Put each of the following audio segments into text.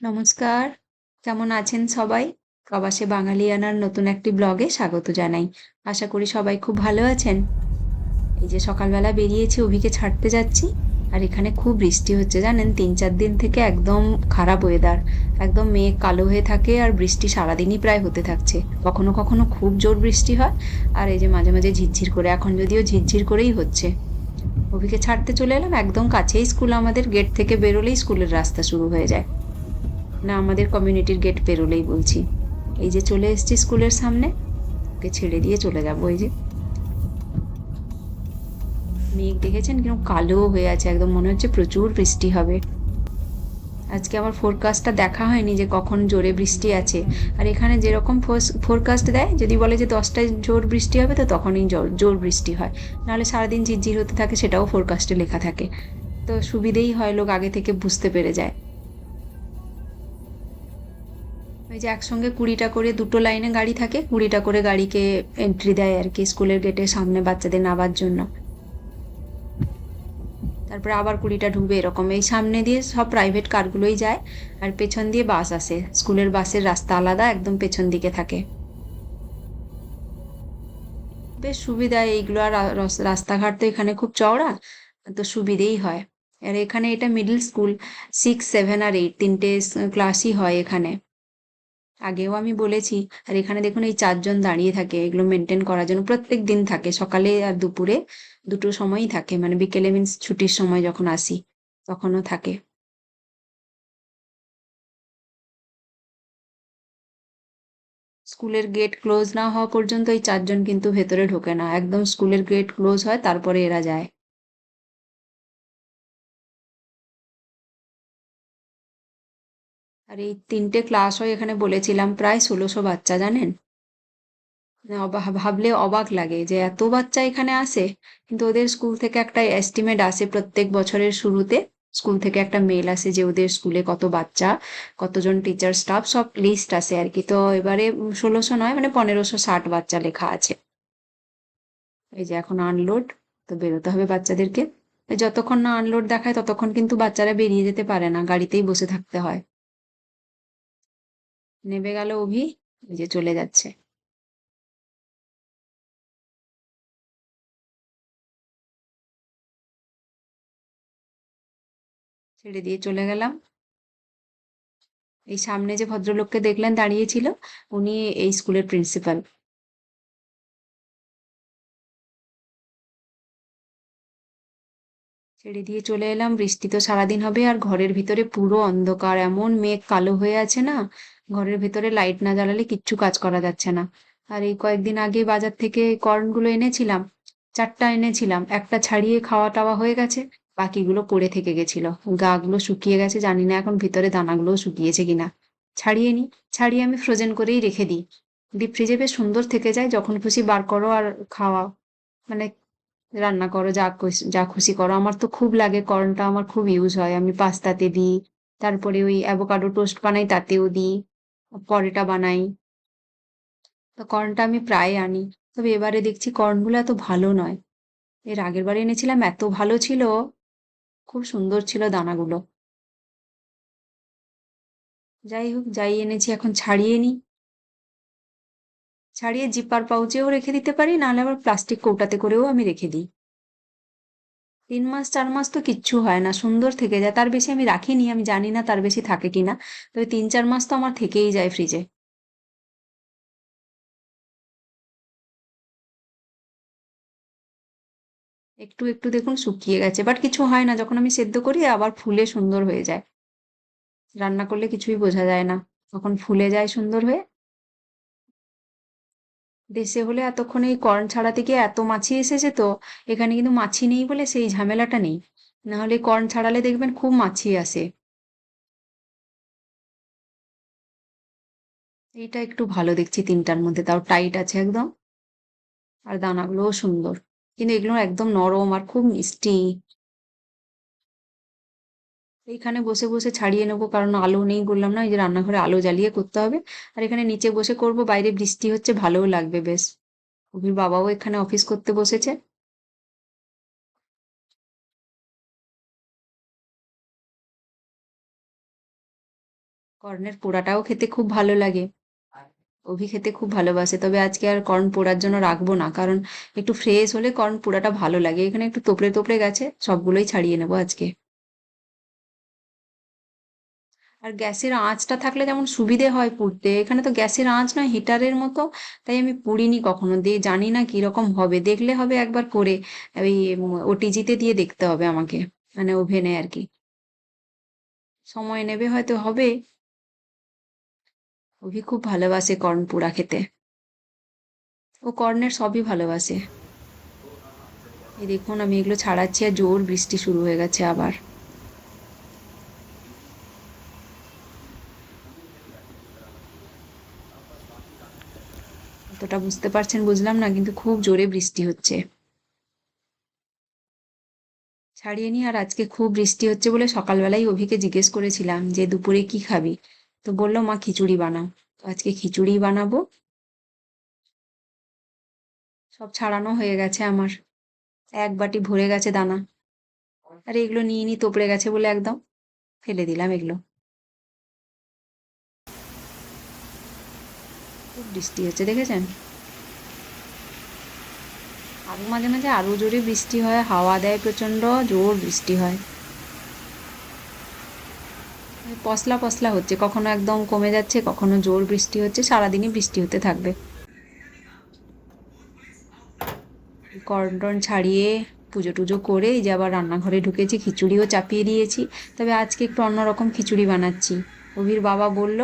নমস্কার। কেমন আছেন সবাই? প্রবাসে বাঙালিয়ানার নতুন একটি ব্লগে স্বাগত জানাই। আশা করি সবাই খুব ভালো আছেন। এই যে সকালবেলা বেরিয়েছি, অভিকে ছাড়তে যাচ্ছি। আর এখানে খুব বৃষ্টি হচ্ছে, জানেন? তিন চার দিন থেকে একদম খারাপ ওয়েদার একদম মেঘ কালো হয়ে থাকে আর বৃষ্টি সারাদিনই প্রায় হতে থাকছে। কখনো কখনো খুব জোর বৃষ্টি হয় আর এই যে মাঝে মাঝে ঝিরঝির করে, এখন যদিও ঝিরঝির করেই হচ্ছে। অভিকে ছাড়তে চলে এলাম, একদম কাছেই স্কুল আমাদের গেট থেকে বেরোলেই স্কুলের রাস্তা শুরু হয়ে যায়। না আমাদের কমিউনিটির গেট পেরোলেই বলছি। এই যে চলে এসছি স্কুলের সামনে, ওকে ছেড়ে দিয়ে চলে যাব এই যে। মেঘ দেখেছেন কীরকম কালো হয়ে আছে, একদম মনে হচ্ছে প্রচুর বৃষ্টি হবে। আজকে আমার ফোরকাস্টটা দেখা হয়নি যে কখন জোরে বৃষ্টি আছে। আর এখানে যেরকম ফোরকাস্ট দেয়, যদি বলে যে দশটায় জোর বৃষ্টি হবে, তো তখনই জোর জোর বৃষ্টি হয়। নাহলে সারাদিন ঝিরঝির হতে থাকে, সেটাও ফোরকাস্টে লেখা থাকে। তো সুবিধেই হয়, লোক আগে থেকে বুঝতে পেরে যায়। ওই যে একসঙ্গে কুড়িটা করে দুটো লাইনে গাড়ি থাকে, কুড়িটা করে গাড়িকে এন্ট্রি দেয় আর কি স্কুলের গেটের সামনে বাচ্চাদের নামার জন্য। তারপরে আবার কুড়িটা ঢুকবে এরকম। এই সামনে দিয়ে সব প্রাইভেট কারগুলোই যায় আর পেছন দিয়ে বাস আসে। স্কুলের বাসের রাস্তা আলাদা, একদম পেছন দিকে থাকে। বেশ সুবিধা এইগুলো। আর রাস্তাঘাট তো এখানে খুব চওড়া, তো সুবিধেই হয়। আর এখানে এটা মিডল স্কুল সিক্স সেভেন আর এইট তিনটে ক্লাসই হয় এখানে। আগেও আমি বলেছি, আর এখানে দেখুন এই চারজন দাঁড়িয়ে থাকে, এগুলো মেনটেন করার জন্য প্রত্যেক দিন থাকে, সকালে আর দুপুরে দুটো সময়ই থাকে মানে বিকেলে মিন্স ছুটির সময় যখন আসি, তখনও থাকে। স্কুলের গেট ক্লোজ না হওয়া পর্যন্ত এই চারজন কিন্তু ভেতরে ঢোকে না, একদম স্কুলের গেট ক্লোজ হয়, তারপরে এরা যায়। আর এই তিনটে ক্লাস হয় এখানে বলেছিলাম, প্রায় ষোলোশো বাচ্চা, জানেন? ভাবলে অবাক লাগে যে এত বাচ্চা এখানে আসে, কিন্তু ওদের স্কুল থেকে একটা এস্টিমেট আসে প্রত্যেক বছরের শুরুতে। স্কুল থেকে একটা মেল আসে যে ওদের স্কুলে কত বাচ্চা, কতজন টিচার স্টাফ সব লিস্ট আসে আর কি। তো এবারে ষোলোশো নয় মানে পনেরোশো ষাট বাচ্চা লেখা আছে। এই যে এখন আনলোড তো বেরোতে হবে বাচ্চাদেরকে। যতক্ষণ না আনলোড দেখায়, ততক্ষণ কিন্তু বাচ্চারা বেরিয়ে যেতে পারে না, গাড়িতেই বসে থাকতে হয়। নেবে গেল অভি ওই যে চলে যাচ্ছে। ছেড়ে দিয়ে চলে গেলাম। এই সামনে যে ভদ্রলোককে দেখলেন দাঁড়িয়েছিল উনি এই স্কুলের প্রিন্সিপাল। ছেড়ে দিয়ে চলে এলাম, বৃষ্টি তো সারাদিন হবে আর ঘরের ভিতরে পুরো অন্ধকার, এমন মেঘ কালো হয়ে আছে না ঘরের ভেতরে লাইট না জ্বালালে কিচ্ছু কাজ করা যাচ্ছে না। আর এই কয়েকদিন আগে বাজার থেকে কর্নগুলো এনেছিলাম, চারটা এনেছিলাম, একটা ছাড়িয়ে খাওয়া টাওয়া হয়ে গেছে, বাকিগুলো পড়ে থেকে গেছিল। গাগুলো শুকিয়ে গেছে, জানি না এখন ভিতরে দানাগুলোও শুকিয়েছে কিনা। ছাড়িয়ে নি, ছাড়িয়ে আমি ফ্রোজেন করেই রেখে দিই। ডিপ ফ্রিজে বেশ সুন্দর থেকে যায়, যখন খুশি বার করো আর খাওয়া মানে রান্না করো, যা যা খুশি করো। আমার তো খুব লাগে, কর্নটা আমার খুব ইউজ হয়। আমি পাস্তাতে দিই, তারপরে ওই অ্যাভোকাডো টোস্ট বানাই, তাতেও দিই। পরোটা বানাই। তো কর্নটা আমি প্রায় আনি। তবে এবারে দেখছি কর্নগুলো এত ভালো নয়। এর আগের বার এনেছিলাম, এত ভালো ছিল। খুব সুন্দর ছিল দানাগুলো। যাই হোক, যাই এনেছি, এখন ছাড়িয়ে নিই ছাড়িয়ে জিপার পাউচেও রেখে দিতে পারি, নাহলে আবার প্লাস্টিক কৌটাতে করেও আমি রেখে দিই। তিন মাস, চার মাস তো কিচ্ছু হয় না, সুন্দর থেকে যায়। তার বেশি আমি রাখিনি, আমি জানি না তার বেশি থাকে কিনা। তবে তিন, চার মাস তো আমার থেকেই যায় ফ্রিজে একটু একটু দেখুন শুকিয়ে গেছে। বাট কিছু হয় না, যখন আমি সেদ্ধ করি, আবার ফুলে সুন্দর হয়ে যায়। রান্না করলে কিছুই বোঝা যায় না। তখন ফুলে যায় সুন্দর হয়ে দেশে হলে এতক্ষণ এই কর্ন ছাড়াতে গিয়ে এত মাছি এসেছে তো, এখানে কিন্তু মাছি নেই বলে সেই ঝামেলাটা নেই। নাহলে কর্ন ছাড়ালে দেখবেন খুব মাছি আসে। এইটা একটু ভালো দেখছি তিনটার মধ্যে, তাও টাইট আছে একদম। আর দানাগুলোও সুন্দর। কিন্তু এগুলো একদম নরম আর খুব মিষ্টি। এইখানে বসে বসে ছাড়িয়ে নেব, কারণ আলো নেই বললাম না এই যে রান্নাঘরে আলো জ্বালিয়ে করতে হবে। আর এখানে নিচে বসে করব, বাইরে বৃষ্টি হচ্ছে, ভালোও লাগবে বেশ। অভির বাবাও এখানে অফিস করতে বসেছে। কর্নের পোড়াটাও খেতে খুব ভালো লাগে। অভি খেতে খুব ভালোবাসে, তবে আজকে আর কর্ন পোড়ার জন্য রাখব না, কারণ একটু ফ্রেশ হলে কর্ন পোড়াটা ভালো লাগে। এখানে একটু তোপড়ে তোপড়ে গেছে, সবগুলোই ছাড়িয়ে নেব আজকে। আর গ্যাসের আঁচটা থাকলে যেমন সুবিধে হয় পুড়তে, এখানে তো গ্যাসের আঁচ নয়, হিটারের মতো। তাই আমি পুড়িনি কখনো দিয়ে জানি না কীরকম হবে। দেখলে হবে একবার করে, ওই ওটিজিতে দিয়ে দেখতে হবে আমাকে মানে ওভেনে আর কি। সময় নেবে হয়তো হবে। অভি খুব ভালোবাসে কর্ন পোড়া খেতে। ও কর্নের সবই ভালোবাসে। এই দেখুন, আমি এগুলো ছাড়াচ্ছি আর জোর বৃষ্টি শুরু হয়ে গেছে আবার। কতটা বুঝতে পারছেন, বুঝলাম না, কিন্তু খুব জোরে বৃষ্টি হচ্ছে। ছাড়িয়ে নি, আর আজকে খুব বৃষ্টি হচ্ছে বলে সকালবেলাই অভিকে জিজ্ঞেস করেছিলাম যে, দুপুরে কি খাবি? তো বলল, মা, খিচুড়ি বানাও। তো আজকে খিচুড়ি বানাবো। সব ছাড়ানো হয়ে গেছে আমার। এক বাটি ভরে গেছে দানা। আর, এগুলো নিয়ে নি, তোপড়ে গেছে বলে একদম ফেলে দিলাম এগুলো। বৃষ্টি হচ্ছে, দেখেছেন? আরও মাঝে মাঝে আরও জোরে বৃষ্টি হয়, হাওয়া দেয় প্রচণ্ড জোর বৃষ্টি হয়। পশলা পশলা হচ্ছে, কখনো একদম কমে যাচ্ছে, কখনো জোর বৃষ্টি হচ্ছে, সারাদিনই বৃষ্টি হতে থাকবে। কর্ন ছাড়িয়ে পুজো টুজো করে, এই যে আবার রান্নাঘরে ঢুকেছি, খিচুড়িও চাপিয়ে দিয়েছি। তবে আজকে একটু অন্যরকম খিচুড়ি বানাচ্ছি। অভির বাবা বলল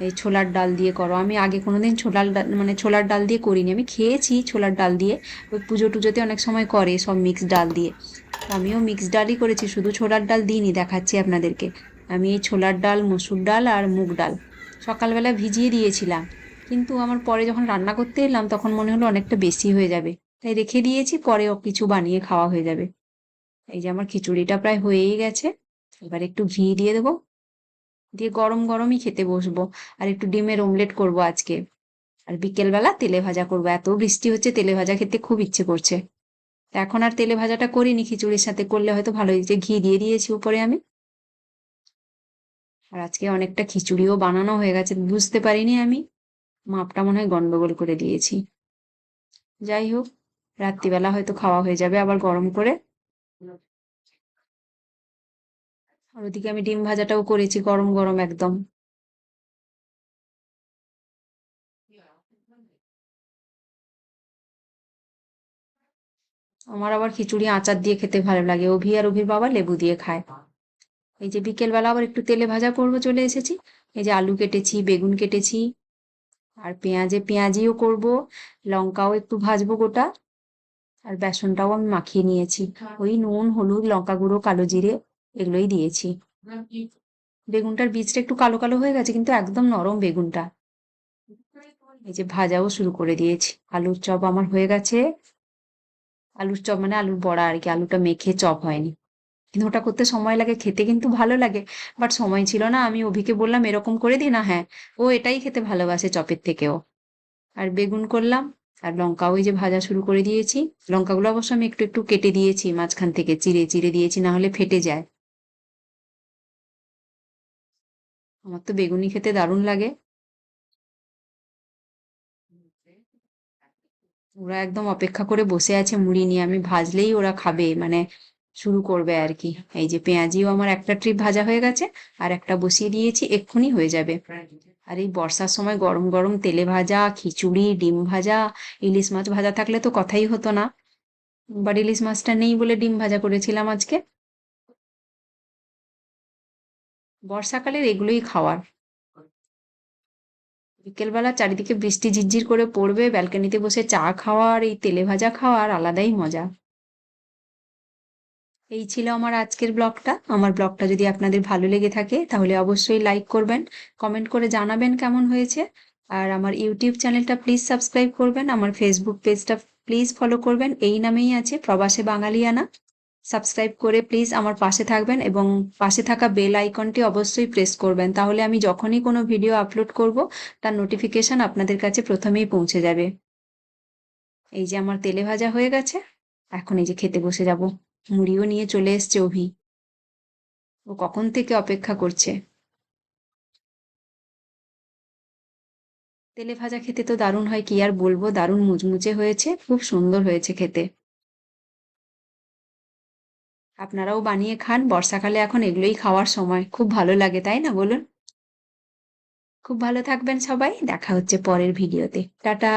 এই ছোলার ডাল দিয়ে করো। আমি আগে কোনো দিন ছোলার ডাল মানে ছোলার ডাল দিয়ে করিনি। আমি খেয়েছি ছোলার ডাল দিয়ে। ওই পুজো টুজোতে অনেক সময় করে সব মিক্স ডাল দিয়ে। আমিও মিক্স ডালই করেছি, শুধু ছোলার ডাল দিইনি, দেখাচ্ছি আপনাদেরকে। আমি এই ছোলার ডাল, মসুর ডাল আর মুগ ডাল। সকালবেলা ভিজিয়ে দিয়েছিলাম। কিন্তু আমার পরে যখন রান্না করতে এলাম, তখন মনে হলো অনেকটা বেশি হয়ে যাবে। তাই রেখে দিয়েছি পরেও কিছু বানিয়ে খাওয়া হয়ে যাবে। এই যে আমার খিচুড়িটা প্রায় হয়েই গেছে। এবার একটু ঘি দিয়ে দেবো। দিয়ে গরম গরমই খেতে বসবো। আর একটু ডিমের অমলেট করব আজকে। আর বিকেলবেলা তেলে ভাজা করব। এত বৃষ্টি হচ্ছে, তেলে ভাজা খেতে খুব ইচ্ছে করছে। এখন আর তেলে ভাজাটা করিনি, খিচুড়ির সাথে করলে হয়তো ভালো হয়েছে। ঘি দিয়ে দিয়েছি উপরে আমি। আর আজকে অনেকটা খিচুড়িও বানানো হয়ে গেছে, বুঝতে পারিনি আমি। মাপটা মনে হয় গন্ডগোল করে দিয়েছি। যাই হোক, রাত্রিবেলা হয়তো খাওয়া হয়ে যাবে আবার গরম করে। আর ওদিকে আমি ডিম ভাজাটাও করেছি, গরম গরম একদম। আমার আবার খিচুড়ি আচার দিয়ে খেতে ভালো লাগে। অভি আর অভির বাবা লেবু দিয়ে খায়। এই যে বিকেলবেলা আবার একটু তেলে ভাজা করব চলে এসেছি। এই যে আলু কেটেছি, বেগুন কেটেছি, আর পেঁয়াজে পেঁয়াজিও করব, লঙ্কাও একটু ভাজবো গোটা, আর বেসনটাও আমি মাখিয়ে নিয়েছি। ওই নুন, হলুদ, লঙ্কা গুঁড়ো, কালো জিরে এগুলোই দিয়েছি। বেগুনটার বীজটা একটু কালো কালো হয়ে গেছে, কিন্তু একদম নরম বেগুনটা। এই যে ভাজাও শুরু করে দিয়েছি। আলুর চপ আমার হয়ে গেছে। আলুর চপ মানে আলুর বড়া আর কি, আলুটা মেখে চপ হয়নি। কিন্তু ওটা করতে সময় লাগে, খেতে কিন্তু ভালো লাগে, বাট সময় ছিল না, আমি অভিকে বললাম, এরকম করে দিই না হ্যাঁ। ও এটাই খেতে ভালোবাসে চপের থেকেও। আর বেগুন করলাম, আর লঙ্কা ওই যে ভাজা শুরু করে দিয়েছি। লঙ্কাগুলো অবশ্য আমি একটু একটু কেটে দিয়েছি, মাঝখান থেকে চিড়ে চিড়ে দিয়েছি, না হলে ফেটে যায়। আমার তো বেগুনি খেতে দারুণ লাগে। ওরা একদম অপেক্ষা করে বসে আছে মুড়ি নিয়ে, আমি ভাজলেই ওরা খাবে মানে শুরু করবে আর কি। এই যে পেঁয়াজিও আমার একটা ট্রিপ ভাজা হয়ে গেছে, আর একটা বসিয়ে দিয়েছি, এক্ষুনি হয়ে যাবে। আর এই বর্ষার সময় গরম গরম তেলে ভাজা, খিচুড়ি, ডিম ভাজা, ইলিশ মাছ ভাজা থাকলে তো কথাই হতো না। বাট ইলিশ মাছটা নেই বলে ডিম ভাজা করেছিলাম আজকে। বর্ষাকালের এগুলোই খাওয়ার। বিকেলবেলা চারিদিকে বৃষ্টি ঝিরঝির করে পড়বে, ব্যালকনিতে বসে চা খাওয়ার, এই তেলে ভাজা খাওয়ার আলাদাই মজা। এই ছিল আমার আজকের ব্লগটা। আমার ব্লগটা যদি আপনাদের ভালো লেগে থাকে, তাহলে অবশ্যই লাইক করবেন, কমেন্ট করে জানাবেন কেমন হয়েছে। আর আমার ইউটিউব চ্যানেলটা প্লিজ সাবস্ক্রাইব করবেন, আমার ফেসবুক পেজটা প্লিজ ফলো করবেন। এই নামেই আছে প্রবাসে বাঙালিয়ানা। সাবস্ক্রাইব করে প্লিজ আমার পাশে থাকবেন এবং পাশে থাকা বেল আইকনটি অবশ্যই প্রেস করবেন। তাহলে আমি যখনই কোনো ভিডিও আপলোড করব, তার নোটিফিকেশন আপনাদের কাছে প্রথমেই পৌঁছে যাবে। এই যে আমার তেলে ভাজা হয়ে গেছে, এখন এই যে খেতে বসে যাব। মুড়িও নিয়ে চলে এসছে অভি। ও কখন থেকে অপেক্ষা করছে? তেলে ভাজা খেতে তো দারুণ হয়, কি আর বলব? দারুণ মুচমুচে হয়েছে, খুব সুন্দর হয়েছে খেতে। আপনারাও বানিয়ে খান। বর্ষাকালে এখন এগুলোই খাওয়ার সময়। খুব ভালো লাগে, তাই না বলুন? খুব ভালো থাকবেন সবাই। দেখা হচ্ছে পরের ভিডিওতে। টাটা!